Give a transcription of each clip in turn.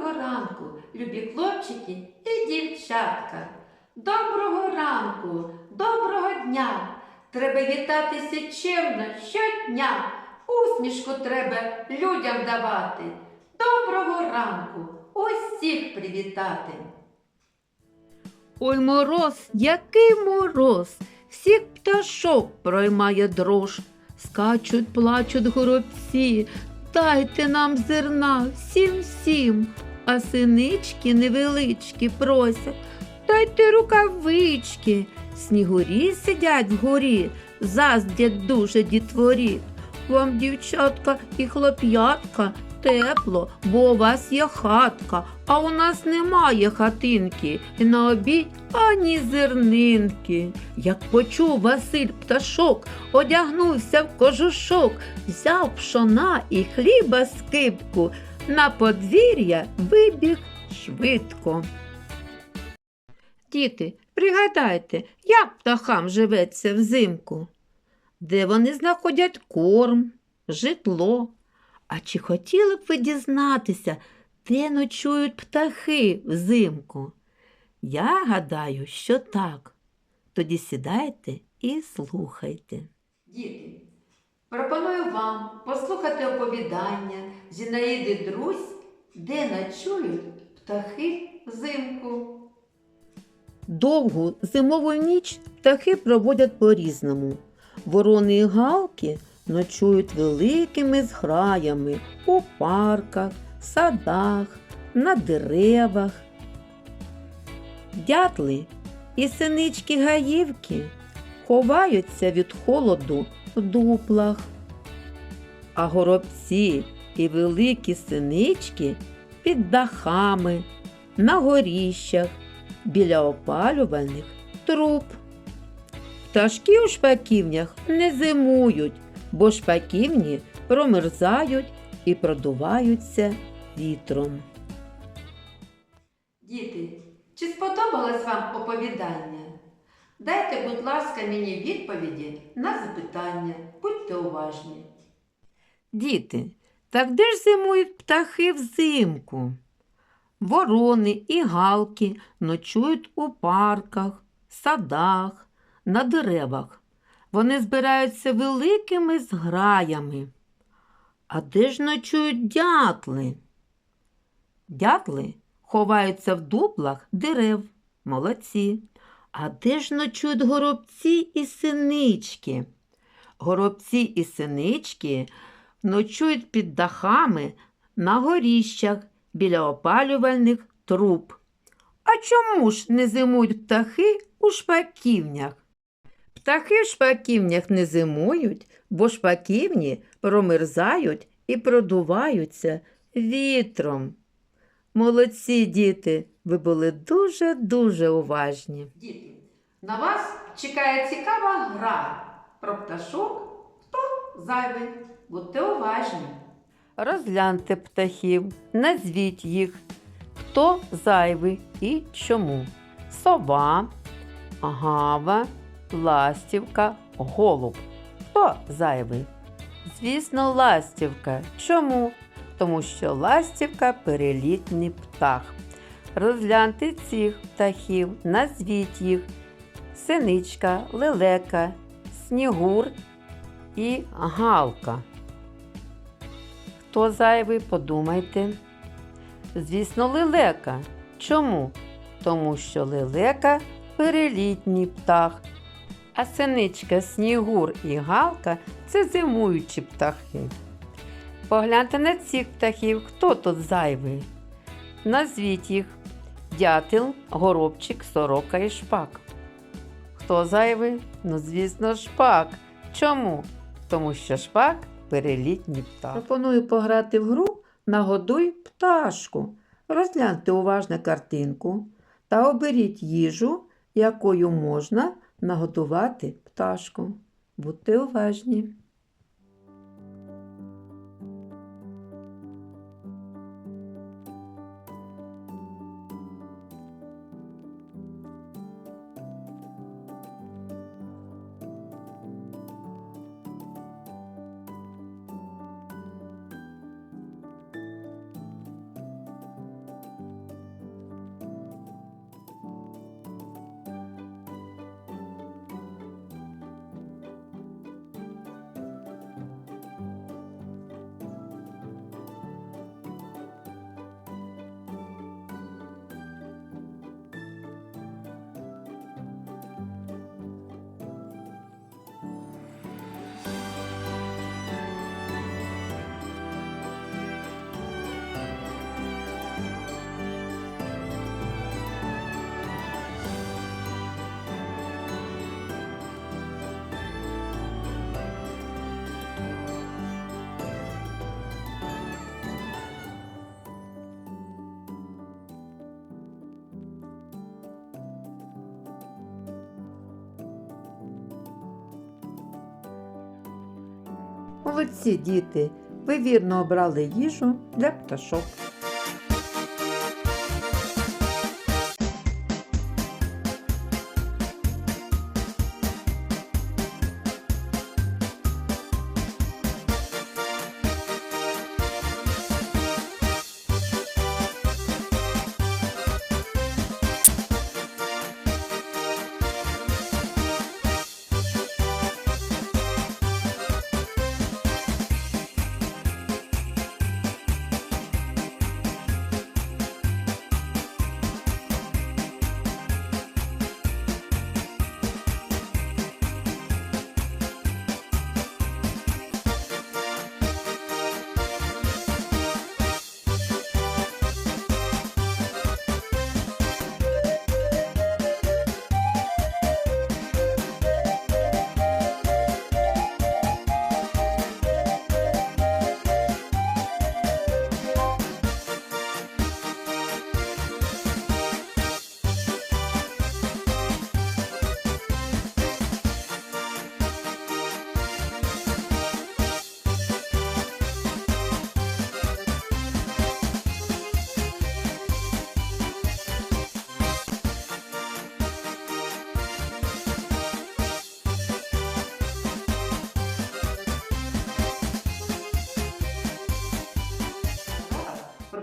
Доброго ранку, любі хлопчики і дівчатка. Доброго ранку, доброго дня. Треба вітатися чемно щодня. Усмішку треба людям давати. Доброго ранку, усіх привітати. Ой, мороз, який мороз, всіх пташок проймає дрож. Скачуть, плачуть горобці, дайте нам зерна всім всім, а синички невеличкі просять, дайте рукавички. Снігурі сидять вгорі, заздрять дуже дітворі. Вам, дівчатка і хлоп'ятка, тепло, бо у вас є хатка, а у нас немає хатинки, і на обід ані зернинки. Як почув Василь пташок, одягнувся в кожушок, взяв пшона і хліба скипку, на подвір'я вибіг швидко. Діти, пригадайте, як птахам живеться взимку, де вони знаходять корм, житло. А чи хотіли б ви дізнатися, де ночують птахи взимку? Я гадаю, що так. Тоді сідайте і слухайте. Діти, пропоную вам послухати оповідання Зінаїди Друзь, де ночують птахи взимку. Довгу зимову ніч птахи проводять по-різному. Ворони і галки ночують великими зграями у парках, садах, на деревах. Дятли і синички гаївки ховаються від холоду дуплах. А горобці і великі синички під дахами, на горіщах, біля опалювальних труб. Пташки у шпаківнях не зимують, бо шпаківні промерзають і продуваються вітром. Діти, чи сподобалось вам оповідання? Дайте, будь ласка, мені відповіді на запитання. Будьте уважні. Діти, так де ж зимують птахи взимку? Ворони і галки ночують у парках, садах, на деревах. Вони збираються великими зграями. А де ж ночують дятли? Дятли ховаються в дуплах дерев. Молодці. А де ж ночують горобці і синички? Горобці і синички ночують під дахами на горіщах біля опалювальних труб. А чому ж не зимують птахи у шпаківнях? Птахи в шпаківнях не зимують, бо шпаківні промерзають і продуваються вітром. Молодці, діти, ви були дуже-дуже уважні. Діти, на вас чекає цікава гра про пташок. Хто зайвий? Будьте уважні. Розгляньте птахів, назвіть їх, хто зайвий і чому. Сова, гава, ластівка, голуб. Хто зайвий? Звісно, ластівка. Чому? Тому що ластівка перелітній птах. Розгляньте цих птахів, назвіть їх. Синичка, лелека, снігур і галка. Хто зайвий, подумайте. Звісно, лелека. Чому? Тому що лелека перелітній птах, а синичка, снігур і галка це зимуючі птахи. Погляньте на цих птахів, хто тут зайвий. Назвіть їх дятел, горобчик, сорока і шпак. Хто зайвий? Ну, звісно, шпак. Чому? Тому що шпак перелітній птах. Пропоную пограти в гру Нагодуй пташку. Розгляньте уважно картинку та оберіть їжу, якою можна нагодувати пташку. Будьте уважні. Молодці, діти, ви вірно обрали їжу для пташок.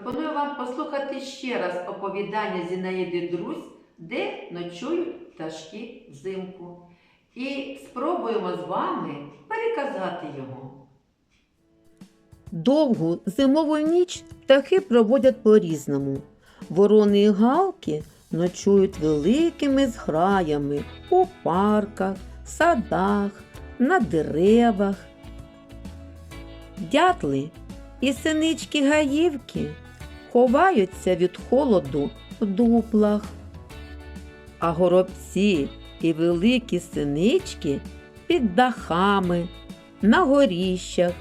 Пропоную вам послухати ще раз оповідання Зінаїди Друзь, де ночують пташки взимку. І спробуємо з вами переказати його. Довгу зимову ніч птахи проводять по-різному. Ворони і галки ночують великими зграями у парках, садах, на деревах. Дятли і синички гаївки ховаються від холоду в дуплах, а горобці і великі синички під дахами, на горіщах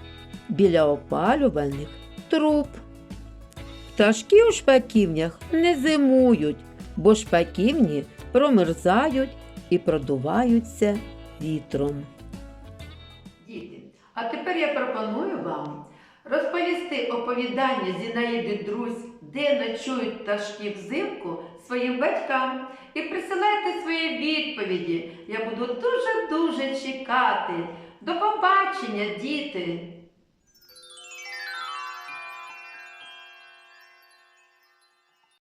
біля опалювальних труб. Пташки у шпаківнях не зимують, бо шпаківні промерзають і продуваються вітром. Діти, а тепер я пропоную вам розповісти оповідання Зінаїди Друзь, де ночують пташки взимку своїм батькам. І присилайте свої відповіді. Я буду дуже-дуже чекати. До побачення, діти!